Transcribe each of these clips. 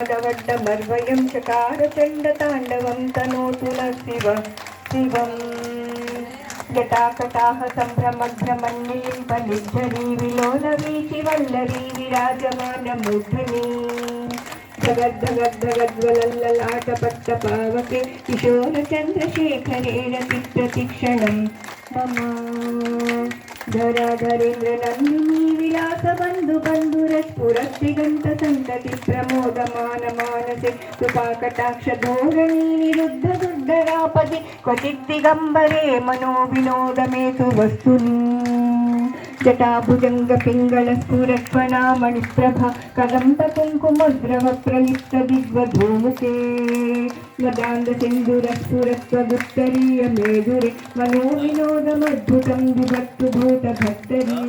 वड्डमर्वयं चकारचण्डताण्डवं तनोतु न शिव शिवम् जटाकटाः सम्भ्रमभ्रमन्निलिम्पनिर्झरी विलोलवीचि वल्लरी विराजमानमूर्धनि। जगद्भगद्भगद्वलल्ललाटपट्टपावके किशोरचन्द्रशेखरेण चित्रतिक्षणं मम ధరాధరేంద్ర నందిని విలాస బంధు బంధురస్ఫురస్తి గంట సంగతి ప్రమోద మాన మానసి కృపాకటాక్ష ధోరణి నిరుద్ధ దుర్ధరాపతి క్వచిత్తిగంబరే మనో వినోదమేతు వస్తుని वस्तुनि जटाभुजङ्गपिङ्गलस्फुरत्वनामणिप्रभा कदम्बकुङ्कुमद्रवप्रलिप्तदिग्वधूमुखे मदान्दसिन्दुरस्फुरत्वदुत्तरीयमेधुरे मनोविनोदमद्भुतं विभक्तु भूतभक्तरी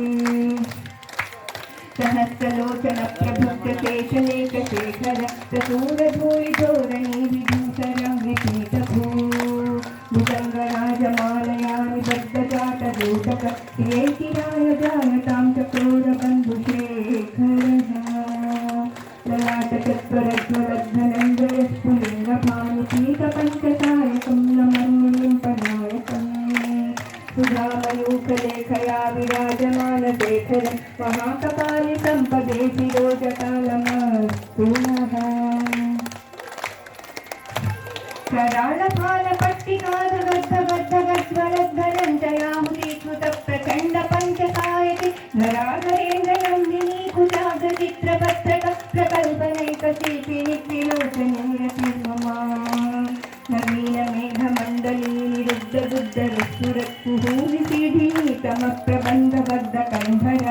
सहस्रलोचनप्रभुक्तशेषलेखशेखर प्रसूरभूरिधोरणी ललाटचत्वरज्वलद्धनञ्जयस्फुलिङ्गभानुपीतपञ्चसायकं नमन्यलिम्पनायकम् सुधामयूखलेखया विराजमानशेखर महाकपालि सम्पदे शिरोजकालमस्तु नः कराळफालपट्टिकादगद्धगद्धगज्वलद्धनञ्जयाहुतीकृत सुरत्पुहूविसीढीतमप्रबन्धबद्धकण्ठर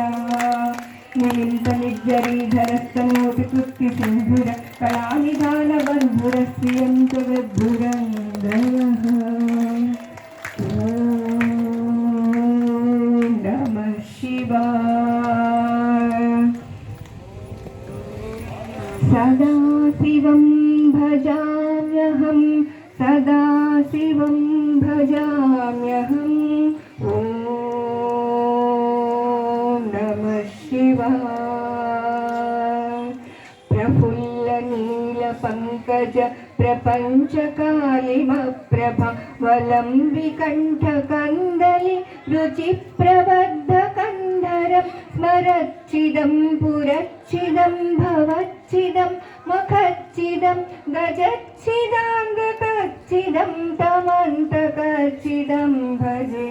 मुनिन्दनिज्जरीधरस्तनोऽपि कृत्तिसिन्धुर कलानिधानबन्धुरस्वियन्तु वृद्धुरङ्गयः नमः शिवा सदा शिवं भजाम्यहम्। सदा शिवं भजाम्यहम् ॐ नमः शिवाय प्रफुल्लनीलपङ्कज प्रपञ्चकालिमप्रभा वलम्बिकण्ठकन्दलि रुचिप्रबद्धकन्धरं स्मरच्चिदं पुरच्चिदं भवच्चिदं मखच्चिदं गजच्चिदाङ्गकच्चिदं तमन्तकच्चिदं भजे।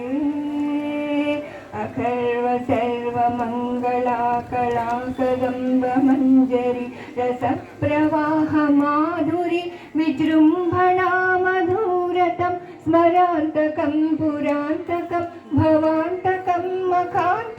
अखर्व सर्वमङ्गलाकलाकदम्बमञ्जरि रसप्रवाहमाधुरि विजृम्भणा मधुरतं स्मरान्तकं पुरान्तकं भवान्तकं मखान्तकं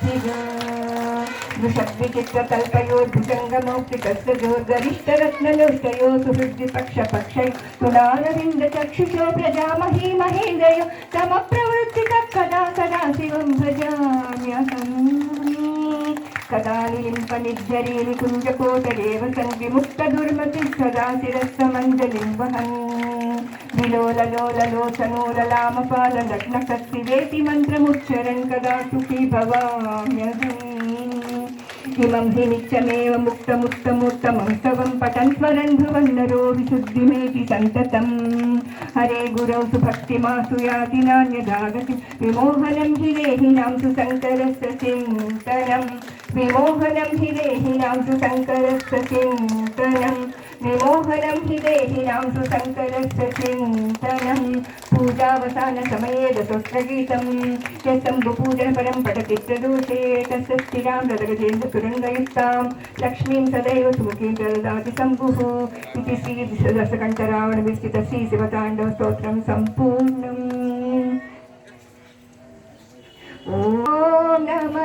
षड्विचित्रकल्पयोर्भुजङ्गमौक्तिकस्तजो गरिष्ठरत्नलोष्टयो सुहृद्विपक्षपक्षैस्तुलानविन्दचक्षुषो प्रजामही महेन्द्रयो तमप्रवृत्तितः कदा शिव शिवं కదానిలింపనిజ్జరీని కుంజకోటరేవ సన్విముక్తదుర్మతి సదా శిరస్సమంజలిం వహన్ విలోలలోలలోచనూలలామపాల లగ్నకస్తివేతి మంత్రముచ్చరన్ కదా సుఖీ భవామ్యహం హి నిత్యమేవ ముక్తముత్తముత్తమం తవం పటన్ స్మరన్ భువన్నరో విశుద్ధిమేతి సంతతం హరే గురౌ సుభక్తిమాసు యాతి నాణ్యదాగతి విమోహనం హిరేహినాం సుశంకరస్య చింతనం విమోహనం హి దేహినాం సుశంకరస్య చింతనం విమోహనం హి దేహినాం సుశంకరస్య చింతనం పూజావసాన సమయే రసోత్రగీతం యసంబు పూజన పరం పఠతి ప్రదోషే తస్య స్థిరాం రదగజేంద్ర సురంగయుక్తాం లక్ష్మీం సదైవ సుముఖీం ప్రదాతి శంభుః ఇది శ్రీ దశకంఠరావణ విస్మిత శ్రీ శివతాండవ స్తోత్రం సంపూర్ణం ఓ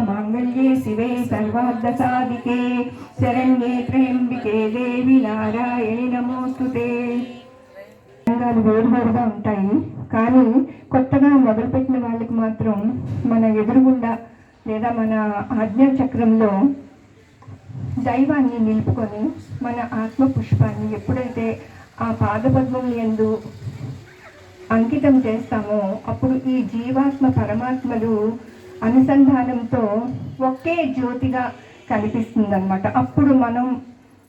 మంగళ్యే శివే సర్వార్థసాధికే శరణ్యే త్రయంబికే దేవి నారాయణి నమోస్తుతే. రంగాలు వేరువేరుగా ఉంటాయి. కానీ కొత్తగా మొదలుపెట్టిన వాళ్ళకి మాత్రం మన ఎదురుగుండా లేదా మన ఆజ్ఞా చక్రంలో దైవాన్ని నిలుపుకొని మన ఆత్మ పుష్పాన్ని ఎప్పుడైతే ఆ పాదపద్మం ఎందు అంకితం చేస్తామో అప్పుడు ఈ జీవాత్మ పరమాత్మలు అనుసంధానంతో ఒకే జ్యోతిగా కనిపిస్తుంది అనమాట అప్పుడు మనం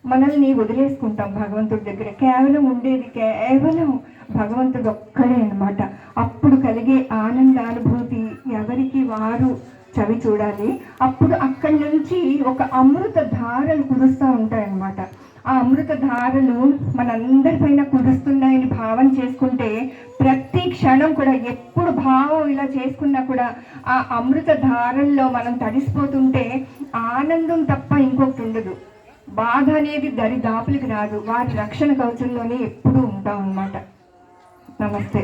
మనల్ని వదిలేసుకుంటాం భగవంతుడి దగ్గర. కేవలం ఉండేది కేవలం భగవంతుడు ఒక్కడే అనమాట అప్పుడు కలిగే ఆనందానుభూతి ఎవరికి వారు చవి చూడాలి. అప్పుడు అక్కడి నుంచి ఒక అమృత ధారలు కురుస్తూ ఉంటాయన్నమాట. ఆ అమృత ధారలు మనందరిపైన కురుస్తున్నాయని భావన చేసుకుంటే ప్రతి క్షణం కూడా ఎప్పుడు భావం ఇలా చేసుకున్నా కూడా ఆ అమృత ధారల్లో మనం తడిసిపోతుంటే ఆనందం తప్ప ఇంకొకటి ఉండదు. బాధ అనేది దరి దాపులకి రాదు. వారి రక్షణ కవచంలోనే ఎప్పుడూ ఉంటాం అన్నమాట నమస్తే.